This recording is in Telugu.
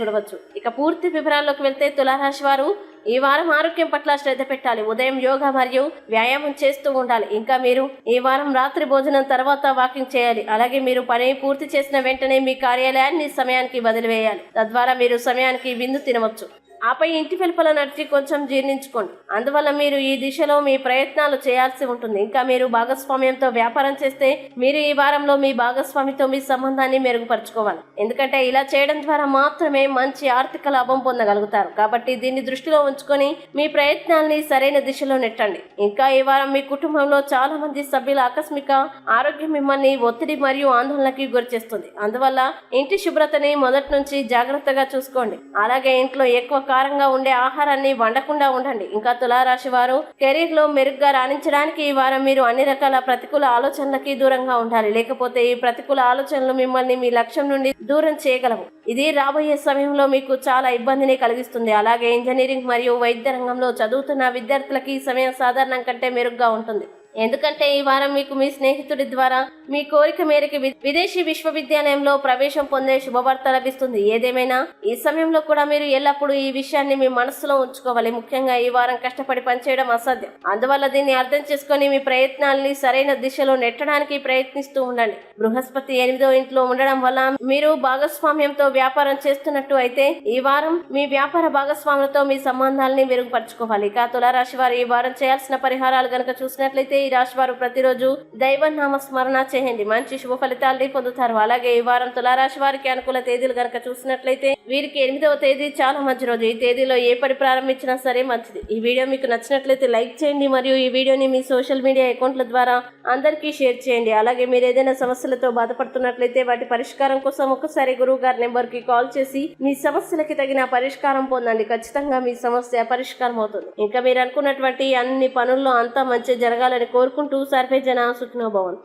చూడవచ్చు. ఇక పూర్తి వివరాల్లోకి వెళ్తే తులారాశి వారు ఈ వారం ఆరోగ్యం పట్ల శ్రద్ధ పెట్టాలి. ఉదయం యోగా మరియు వ్యాయామం చేస్తూ ఉండాలి. ఇంకా మీరు ఈ వారం రాత్రి భోజనం తర్వాత వాకింగ్ చేయాలి. అలాగే మీరు పని పూర్తి చేసిన వెంటనే మీ కార్యాలయాన్ని సమయానికి వదిలివేయాలి. తద్వారా మీరు సమయానికి విందు తినవచ్చు. ఆపై ఇంటి వెలుపల నడిచి కొంచెం జీర్ణించుకోండి. అందువల్ల మీరు ఈ దిశలో మీ ప్రయత్నాలు చేయాల్సి ఉంటుంది. ఇంకా మీరు భాగస్వామ్యంతో వ్యాపారం చేస్తే మీరు ఈ వారంలో మీ భాగస్వామితో మీ సంబంధాన్ని మెరుగుపరచుకోవాలి. ఎందుకంటే ఇలా చేయడం ద్వారా మాత్రమే మంచి ఆర్థిక లాభం పొందగలుగుతారు. కాబట్టి దీన్ని దృష్టిలో ఉంచుకొని మీ ప్రయత్నాల్ని సరైన దిశలో నెట్టండి. ఇంకా ఈ వారం మీ కుటుంబంలో చాలా మంది సభ్యుల ఆకస్మిక ఆరోగ్యం మిమ్మల్ని ఒత్తిడి మరియు ఆందోళనకి గురిచేస్తుంది అందువల్ల ఇంటి శుభ్రతని మొదటి నుంచి జాగ్రత్తగా చూసుకోండి. అలాగే ఇంట్లో ఎక్కువ కారంగా ఉండే ఆహారాన్ని వండకుండా ఉండండి. ఇంకా తులారాశి వారు కెరీర్లో మెరుగ్గా రాణించడానికి ఈ వారం మీరు అన్ని రకాల ప్రతికూల ఆలోచనలకి దూరంగా ఉండాలి. లేకపోతే ఈ ప్రతికూల ఆలోచనలు మిమ్మల్ని మీ లక్ష్యం నుండి దూరం చేయగలవు. ఇది రాబోయే సమయంలో మీకు చాలా ఇబ్బందిని కలిగిస్తుంది. అలాగే ఇంజనీరింగ్ మరియు వైద్య రంగంలో చదువుతున్న విద్యార్థులకి ఈ సమయం సాధారణం కంటే మెరుగ్గా ఉంటుంది. ఎందుకంటే ఈ వారం మీకు మీ స్నేహితుడి ద్వారా మీ కోరిక మేరకు వి- విదేశీ విశ్వవిద్యాలయంలో ప్రవేశం పొందే శుభవార్త లభిస్తుంది. ఏదేమైనా ఈ సమయంలో కూడా మీరు ఎల్లప్పుడూ ఈ విషయాన్ని మీ మనస్సులో ఉంచుకోవాలి. ముఖ్యంగా ఈ వారం కష్టపడి పనిచేయడం అసాధ్యం. అందువల్ల దీన్ని అర్థం చేసుకొని మీ ప్రయత్నాల్ని సరైన దిశలో నెట్టడానికి ప్రయత్నిస్తూ ఉండండి. బృహస్పతి ఎనిమిదో ఇంట్లో ఉండడం వల్ల మీరు భాగస్వామ్యంతో వ్యాపారం చేస్తున్నట్టు అయితే ఈ వారం మీ వ్యాపార భాగస్వాములతో మీ సంబంధాలని మెరుగుపరచుకోవాలి. ఇక తులారాశి వారు ఈ వారం చేయాల్సిన పరిహారాలు గనక చూసినట్లయితే ఈ రాశి వారు ప్రతిరోజు దైవనామ స్మరణ చేయండి. మంచి శుభ ఫలితాలని పొందుతారు. అలాగే ఈ వారం తులారాశి వారికి అనుకూల తేదీలు గనక చూసినట్లయితే వీరికి ఎనిమిదవ తేదీ చాలా మంచి రోజు. ఈ తేదీలో ఏ పని ప్రారంభించినా సరే మంచిది. ఈ వీడియో మీకు నచ్చినట్లయితే లైక్ చేయండి మరియు ఈ వీడియోని మీ సోషల్ మీడియా అకౌంట్ల ద్వారా అందరికీ షేర్ చేయండి. అలాగే మీరు ఏదైనా సమస్యలతో బాధపడుతున్నట్లయితే వాటి పరిష్కారం కోసం ఒకసారి గురువు గారి నెంబర్కి కాల్ చేసి మీ సమస్యలకి తగిన పరిష్కారం పొందండి. ఖచ్చితంగా మీ సమస్య పరిష్కారం అవుతుంది. ఇంకా మీరు అనుకున్నటువంటి అన్ని పనుల్లో అంతా మంచి జరగాలని కోరుకుంటూ సర్వే జన సుఖినోభవన్